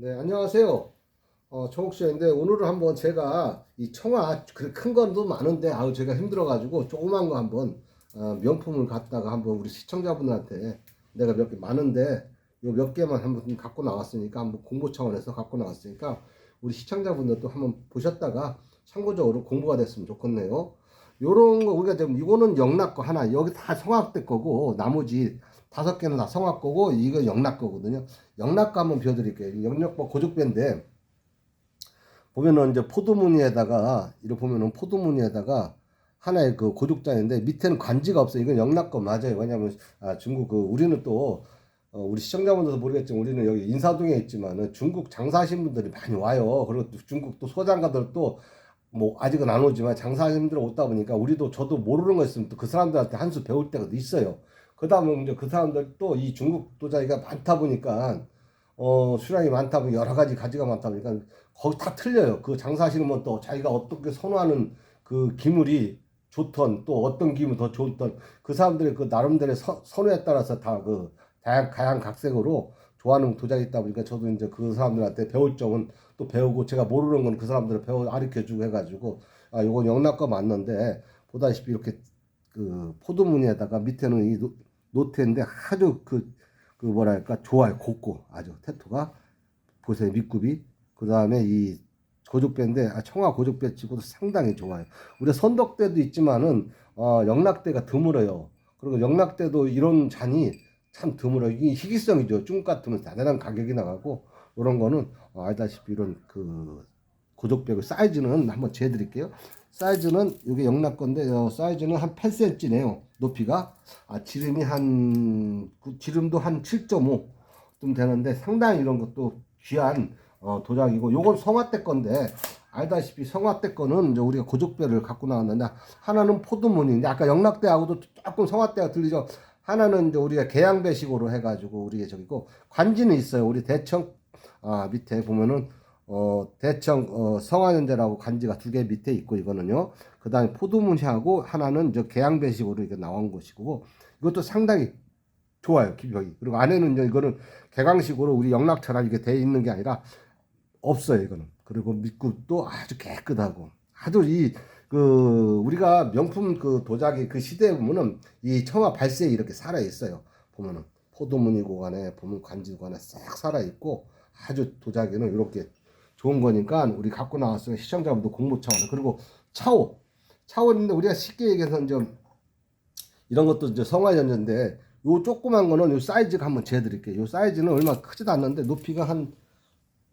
네, 안녕하세요. 어, 청옥씨인데 오늘은 한번 제가 이 청아 그큰 건도 많은데 아우 제가 힘들어가지고 조그만 거 한번 어, 명품을 갖다가 한번 우리 시청자분들한테 내가 몇 개 많은데 요 몇 개만 한번 갖고 나왔으니까 한번 공부 차원에서 갖고 나왔으니까 우리 시청자분들도 한번 보셨다가 참고적으로 공부가 됐으면 좋겠네요. 요런 거 우리가 지금 이거는 영락 거 하나 여기 다 성악대 거고 나머지 다섯 개는 다 성악 거고 이거 영락 거거든요. 한번 비워드릴게요. 영락과 고죽배인데 보면은 이제 포도무늬에다가 이렇게 보면은 포도무늬에다가 하나의 그 고죽장인데 밑에는 관지가 없어요. 이건 영락 거 맞아요. 왜냐면 아, 중국 그 우리는 또 어, 우리 시청자분들도 모르겠지만 우리는 여기 인사동에 있지만은 중국 장사하신 분들이 많이 와요. 그리고 또 중국 또 소장가들 또 뭐 아직은 안 오지만 장사하신 분들 오다 보니까 우리도 저도 모르는 거 있으면 또 그 사람들한테 한 수 배울 때가 있어요. 보면 이제 그 사람들 또이 중국 도자기가 많다 보니까 어 수량이 많다 보니 여러 가지 가지가 많다 보니까 거기 다 틀려요. 그 장사하시는 분 또 자기가 어떻게 선호하는 그 기물이 좋던 또 어떤 기물이 더 좋던 그 사람들의 그 나름대로의 서- 선호에 따라서 다 그 다양 가양 각색으로 좋아하는 도자기 있다 보니까 저도 이제 그 사람들한테 배울 점은 또 배우고 제가 모르는 건 그 사람들을 배워 가르쳐 주고 해가지고 아 요건 영락과 맞는데 보다시피 이렇게 그 포도무늬에다가 밑에는 이 노- 노트인데 아주 그, 그 뭐랄까 좋아요. 곱고 아주 테토가 보세요. 밑굽이. 그 다음에 이 고죽배인데 아, 청아 고죽배 치고도 상당히 좋아요. 우리 선덕대도 있지만은 어, 영락대가 드물어요. 그리고 영락대도 이런 잔이 참 드물어요. 이게 희귀성이죠. 중국 같으면 대단한 가격이 나가고 이런 거는 어, 알다시피 이런 그 고죽배고 사이즈는 한번 재드릴게요 사이즈는 이게 영락 건데 어, 사이즈는 한 8cm네요. 높이가. 아 지름이 한그 지름도 한 7.5좀 되는데 상당히 이런 것도 귀한 어, 도자기고 요건 성화대 건데 알다시피 성화대 거는 이제 우리가 고족배를 갖고 나왔는데 하나는 포도무늬인데 아까 영락대하고도 조금 성화대가 들리죠. 하나는 이제 우리가 개양배식으로 해가지고 우리가 저기고 관지는 있어요. 우리 대청 아 밑에 보면은 어 대청 어 성화연대라고 관지가 두 개 밑에 있고 이거는요. 그 다음에 포도무늬하고 하나는 저 개양배식으로 이게 나온 것이고 이것도 상당히 좋아요 기벽이. 그리고 안에는 이제 이거는 개강식으로 우리 영락처럼 이게 돼 있는 게 아니라 없어요 이거는. 그리고 밑굽도 아주 깨끗하고. 아주 이 그 우리가 명품 그 도자기 그 시대에 보면은 이 청아 발색이 이렇게 살아 있어요. 보면은 포도무늬 고간에 보면 관지 고간에 싹 살아 있고 아주 도자기는 이렇게 좋은 거니까 우리 갖고 나왔어요 시청자분도 공부 차원 그리고 차오 차원인데 우리가 쉽게 얘기해서 좀 이런 것도 이제 성화연전인데 요 조그만 거는 요 사이즈가 한번 재드릴게요. 요 사이즈는 얼마 크지도 않는데 높이가 한,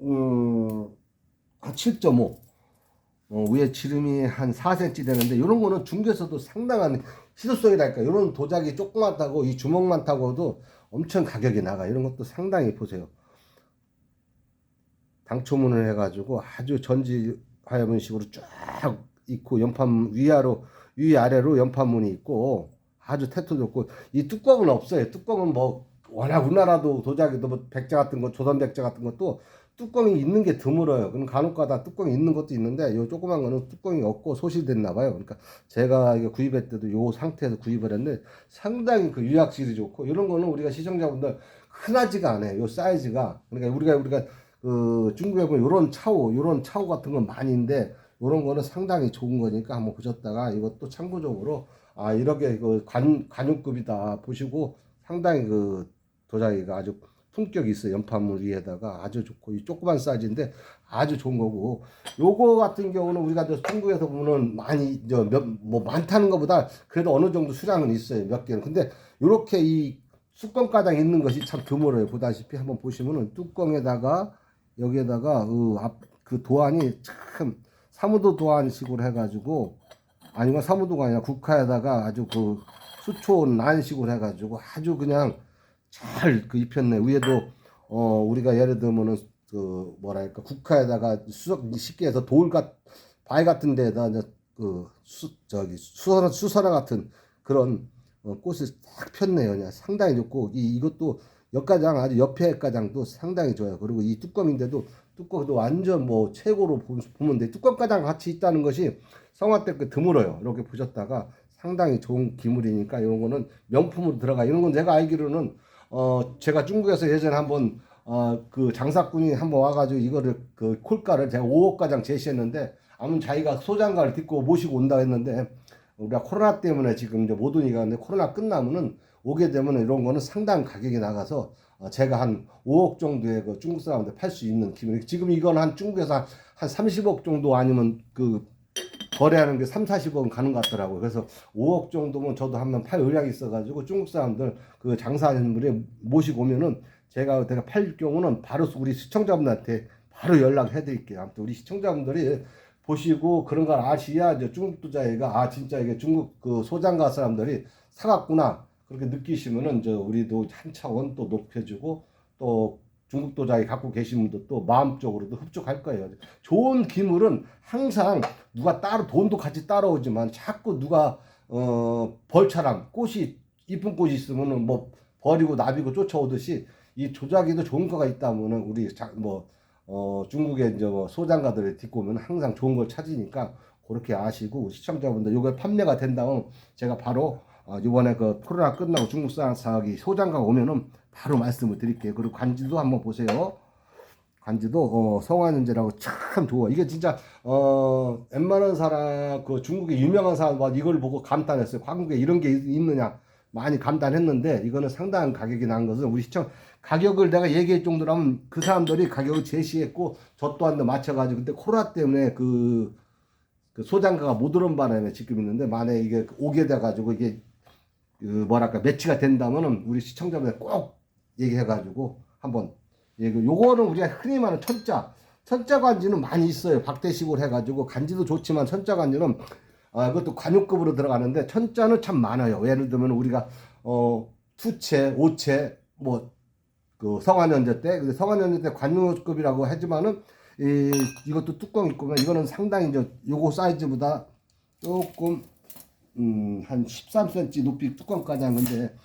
음, 한 7.5. 어, 위에 지름이 한 4cm 되는데 요런 거는 중국에서도 상당한 희소성이랄까. 요런 도자기 조그만 타고 이 주먹만 타고도 엄청 가격이 나가. 이런 것도 상당히 보세요. 당초문을 해가지고 아주 전지 화염식으로 쫙 있고 연판 위아로 위아래로 연판문이 있고 아주 태토 좋고 이 뚜껑은 없어요. 뚜껑은 뭐 워낙 우리나라도 도자기도 뭐 백자 같은 거 조선 백자 같은 것도 뚜껑이 있는 게 드물어요. 그럼 간혹가다 뚜껑이 있는 것도 있는데 요 조그만 거는 뚜껑이 없고 소실됐나 봐요. 그러니까 제가 이거 구입할 때도 요 상태에서 구입을 했는데 상당히 그 유약질이 좋고 이런 거는 우리가 시청자분들 흔하지가 않아요. 요 사이즈가 그러니까 우리가 우리가 그 중국에 보면 요런 차오 요런 차오 같은 건 많이 있는데 요런 거는 상당히 좋은 거니까 한번 보셨다가 이것도 참고적으로 아 이렇게 그 관, 관용급이다 보시고 상당히 그 도자기가 아주 품격이 있어요. 연판물 위에다가 아주 좋고 이 조그만 사이즈인데 아주 좋은 거고. 요거 같은 경우는 우리가 저 중국에서 보면은 많이 저몇뭐 많다는 것보다 그래도 어느 정도 수량은 있어요. 몇 개는. 근데 요렇게 이 뚜껑 가장 있는 것이 참 드물어요. 보다시피 한번 보시면은 뚜껑에다가 여기에다가 그앞그 도안이 참 사무도 도안식으로 해가지고 아니면 사무도가 아니라 국화에다가 아주 그 수초 난식으로 해가지고 아주 그냥 잘 그 입혔네. 위에도 어 우리가 예를 들면은 그 뭐랄까 국화에다가 수석 쉽게 해서 돌 같, 바위 같은 데다 이제 그수 저기 수선화 수선화 같은 그런 어, 꽃을 딱 폈네요. 그냥 상당히 좋고 이 이것도 옆가장 아주 옆에 가장도 상당히 좋아요. 그리고 이 뚜껑인데도 뚜껑도 완전 뭐 최고로 보- 보면 돼. 뚜껑 가장 같이 있다는 것이 성화 때 그 드물어요. 이렇게 보셨다가 상당히 좋은 기물이니까 이런 거는 명품으로 들어가. 이런 건 제가 알기로는 어 제가 중국에서 예전에 한번 어, 그 장사꾼이 한번 와가지고 이거를 그 콜가를 제가 5억 가장 제시했는데 아무 자기가 소장가를 듣고 모시고 온다 했는데 우리가 코로나 때문에 지금 이제 못 오니까 근데 코로나 끝나면은 오게 되면 이런 거는 상당 가격이 나가서 어, 제가 한 5억 정도의 그 중국 사람한테 팔 수 있는 기물 지금 이건 한 중국에서 한 30억 정도 아니면 그 거래하는 게 3, 40억은 가는 것 같더라고요. 그래서 5억 정도면 저도 한번 팔 의향이 있어가지고 중국 사람들 그 장사하는 분이 모시고 오면은 제가 내가 팔 경우는 바로 우리 시청자분들한테 바로 연락해 드릴게요. 아무튼 우리 시청자분들이 보시고 그런 걸 아시야 이제 중국 투자회가 아 진짜 이게 중국 그 소장가 사람들이 사갔구나 그렇게 느끼시면은 이제 우리도 한 차원 또 높여주고 또 중국 도자기 갖고 계신 분도 또 마음적으로도 흡족할 거예요. 좋은 기물은 항상 누가 따로 돈도 같이 따라오지만 자꾸 누가 어 벌처럼 꽃이 이쁜 꽃이 있으면은 뭐 버리고 나비고 쫓아오듯이 이 조자기도 좋은 거가 있다면은 우리 자, 뭐 어, 중국의 이제 뭐 소장가들을 딛고 오면 항상 좋은 걸 찾으니까 그렇게 아시고 시청자분들 요거 판매가 된다면 제가 바로 어, 이번에 그 코로나 끝나고 중국 사학이 소장가 오면은 바로 말씀을 드릴게요. 그리고 관지도 한번 보세요. 관지도 어, 성화년제라고 참 좋아. 이게 진짜 어 웬만한 사람 그 중국의 유명한 사람 막 이걸 보고 감탄했어요. 한국에 이런 게 있- 있느냐 많이 감탄했는데 이거는 상당한 가격이 난 것은 우리 시청 가격을 내가 얘기할 정도라면 그 사람들이 가격을 제시했고 저 또한 맞춰가지고 근데 코로나 때문에 그, 그 소장가가 못 오는 바람에 지금 있는데 만약에 이게 오게 돼가지고 이게 그 뭐랄까 매치가 된다면은 우리 시청자분들 꼭 얘기해가지고 한번 얘기 요거는 우리가 흔히 말하는 천자 천자 관지는 많이 있어요. 박대식으로 해가지고 간지도 좋지만 천자 관지는 아 그것도 관용급으로 들어가는데 천자는 참 많아요. 예를 들면 우리가 어 투채 오채 뭐 그 성화년제 때 근데 성화년제 때 관용급이라고 하지만은 이 이것도 뚜껑 있고 이거는 상당히 이제 요거 사이즈보다 조금 음, 한 13cm 높이 뚜껑까지 한 건데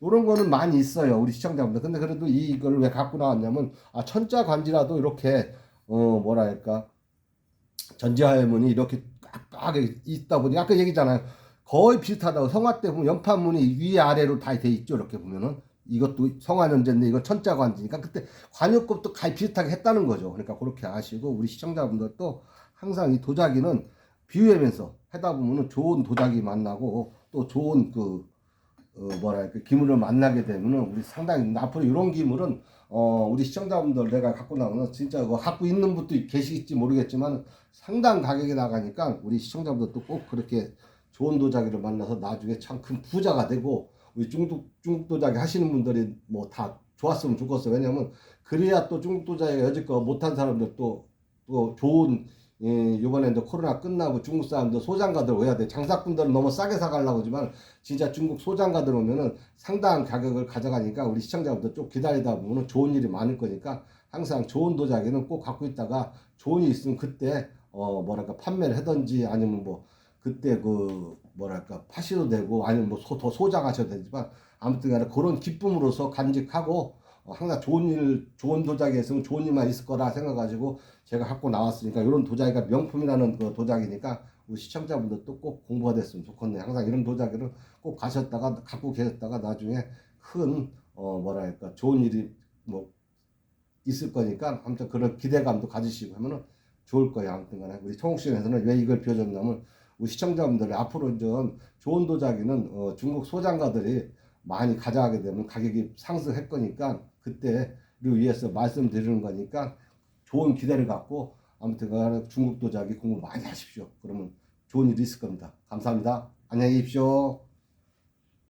이런 거는 많이 있어요 우리 시청자분들. 근데 그래도 이걸 왜 갖고 나왔냐면 아 천자 관지라도 이렇게 어 뭐랄까? 전지하의문이 이렇게 깍깍하게 있다 보니 아까 얘기잖아요. 거의 비슷하다고. 성화 때 보면 연판문이 위 아래로 다 돼 있죠 이렇게 보면은 이것도 성화년제인데 이거 천자 관지니까 그때 관역급도 거의 비슷하게 했다는 거죠. 그러니까 그렇게 아시고 우리 시청자분들도 항상 이 도자기는 비유하면서 하다 보면은 좋은 도자기 만나고 또 좋은 그 어, 뭐랄까 기물을 만나게 되면은 우리 상당히 앞으로 이런 기물은 어 우리 시청자분들 내가 갖고 나오면 진짜 그 갖고 있는 분도 계시겠지 모르겠지만 상당 가격이 나가니까 우리 시청자분들도 꼭 그렇게 좋은 도자기를 만나서 나중에 참 큰 부자가 되고 우리 중국 중국 도자기 하시는 분들이 뭐 다 좋았으면 좋겠어요 왜냐면 그래야 또 중국 도자기가 여지껏 못한 사람들 또또 좋은 예, 이번에 이제 코로나 끝나고 중국 사람들 소장가들 오야 돼. 장사꾼들은 너무 싸게 사가려고 하지만 진짜 중국 소장가들 오면은 상당한 가격을 가져가니까 우리 시청자분들 좀 기다리다 보면은 좋은 일이 많을 거니까 항상 좋은 도자기는 꼭 갖고 있다가 좋은 일 있으면 그때 어 뭐랄까 판매를 하든지 아니면 뭐 그때 그 뭐랄까 파시도 되고 아니면 뭐더 소장하셔도 되지만 아무튼 간에 그런 기쁨으로서 간직하고 어, 항상 좋은 일, 좋은 도자기 했으면 좋은 일만 있을 거라 생각가지고 제가 갖고 나왔으니까 이런 도자기가 명품이라는 그 도자기니까 우리 시청자분들도 꼭 공부가 됐으면 좋겠네요. 항상 이런 도자기를 꼭 가셨다가 갖고 계셨다가 나중에 큰 어 뭐랄까 좋은 일이 뭐 있을 거니까 아무튼 그런 기대감도 가지시고 하면은 좋을 거예요. 아무튼 간에 우리 청옥시에서는 왜 이걸 비워줬냐면 우리 시청자분들이 앞으로 좀 좋은 도자기는 어, 중국 소장가들이 많이 가져가게 되면 가격이 상승할 거니까 그때를 위해서 말씀드리는 거니까 좋은 기대를 갖고 아무튼 간에 중국 도자기 공부 많이 하십시오. 그러면 좋은 일이 있을 겁니다. 감사합니다. 안녕히 계십시오.